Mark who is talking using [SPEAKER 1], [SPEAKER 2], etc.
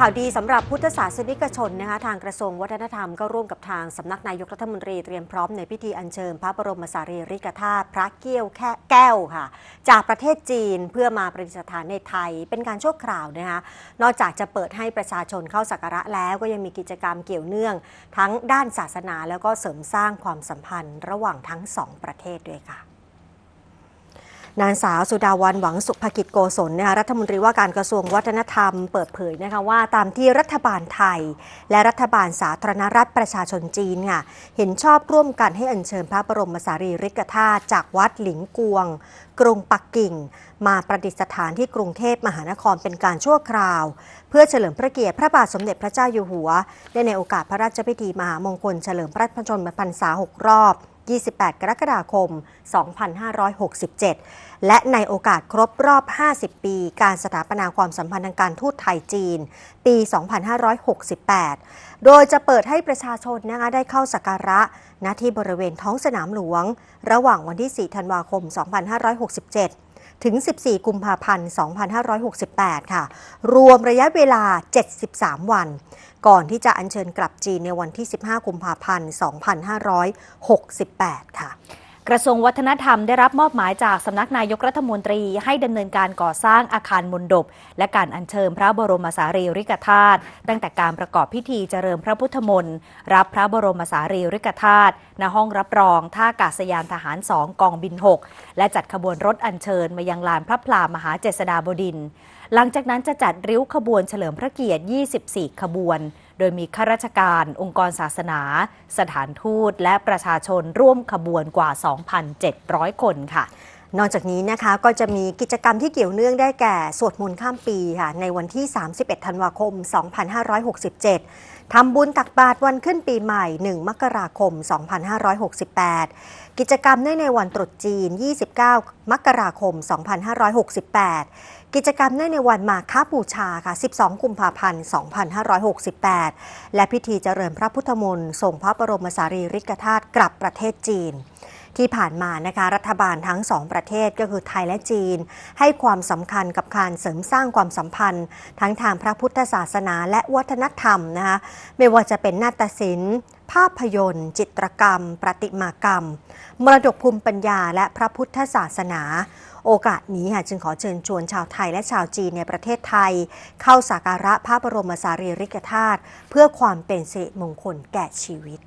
[SPEAKER 1] ข่าวดีสำหรับพุทธศาสนิกชนนะคะทางกระทรวงวัฒนธรรมก็ร่วมกับทางสำนักนายกรัฐมนตรีเตรียมพร้อมในพิธีอัญเชิญพระบรมสารีริกธาตุพระเกี้ยวแค่แก้วค่ะ จากประเทศจีนเพื่อมาประดิษฐานในไทยเป็นการชั่วคราวนะคะนอกจากจะเปิดให้ประชาชนเข้าสักการะแล้วก็ยังมีกิจกรรมเกี่ยวเนื่อง ทั้งด้านศาสนาแล้วก็เสริมสร้างความสัมพันธ์ระหว่างทั้งสองประเทศด้วยค่ะ นางสาวสุดาวันหวังสุภกิจโกศลนะคะรัฐมนตรีว่าการกระทรวงวัฒนธรรมเปิดเผยนะคะว่าตามที่รัฐบาลไทย และรัฐบาลสาธารณรัฐประชาชนจีนค่ะเห็นชอบร่วมกันให้อัญเชิญพระบรมสารีริกธาตุจากวัดหลิงกวง กรุงปักกิ่ง มาประดิษฐานที่กรุงเทพมหานครเป็นการชั่วคราว เพื่อเฉลิมพระเกียรติพระบาทสมเด็จพระเจ้าอยู่หัว ได้ในโอกาสพระราชพิธีมหามงคลเฉลิมพระชนมพรรษา6รอบ 28 กรกฎาคม 2567 และในโอกาสครบรอบ 50 ปี การสถาปนาความสัมพันธ์ทางการทูตไทยจีน ปี 2568 โดยจะเปิดให้ประชาชนนะคะได้เข้าสักการะณที่บริเวณท้องสนามหลวง ระหว่างวันที่ 4 ธันวาคม 2567 ถึง 14 กุมภาพันธ์ 2568 ค่ะ รวมระยะเวลา 73 วัน ก่อนที่จะอัญเชิญกลับจีนในวันที่ 15 กุมภาพันธ์ 2568 ค่ะ
[SPEAKER 2] กระทรวงวัฒนธรรมได้รับมอบหมายจากสำนักนายกรัฐมนตรี ให้ดำเนินการก่อสร้างอาคารมณฑปและการอัญเชิญพระบรมสารีริกธาตุตั้งแต่การประกอบพิธีเจริญพระพุทธมนต์รับพระบรมสารีริกธาตุณห้องรับรองท่าอากาศยานทหาร 2 กองบิน 6 และจัดขบวนรถอัญเชิญมายังลานพระพลามหาเจษฎาบดิน หลังจากนั้นจะจัดริ้วขบวนเฉลิมพระเกียรติ 24 ขบวน โดยมีข้าราชการ องค์กรศาสนา สถานทูต และประชาชนร่วมขบวนกว่า 2,700 คนค่ะ
[SPEAKER 1] นอกจากนี้นะคะก็จะมีกิจกรรมที่เกี่ยวเนื่องได้แก่สวดมนต์ข้ามปีค่ะในวันที่ 31 ธันวาคม 2567 ทำบุญตักบาตรวันขึ้นปีใหม่ 1 มกราคม 2568 กิจกรรมเนื่องในวันตรุษจีน 29 มกราคม 2568 กิจกรรมเนื่องในวันมาฆบูชาค่ะ 12 กุมภาพันธ์ 2568 และพิธีเจริญพระพุทธมนต์ส่งพระบรมสารีริกธาตุกลับประเทศจีน ที่ผ่านมานะคะรัฐบาลทั้งสองประเทศก็คือไทยและจีน ให้ความสำคัญกับการเสริมสร้างความสัมพันธ์ ทั้งทางพระพุทธศาสนาและวัฒนธรรมนะคะไม่ว่าจะเป็นนาฏศิลป์ภาพยนตร์ จิตรกรรม ประติมากรรม มรดกภูมิปัญญาและพระพุทธศาสนา โอกาสนี้ค่ะจึงขอเชิญชวนชาวไทยและชาวจีนในประเทศไทย เข้าสักการะพระบรมสารีริกธาตุเพื่อความเป็นสิริมงคลแก่ชีวิต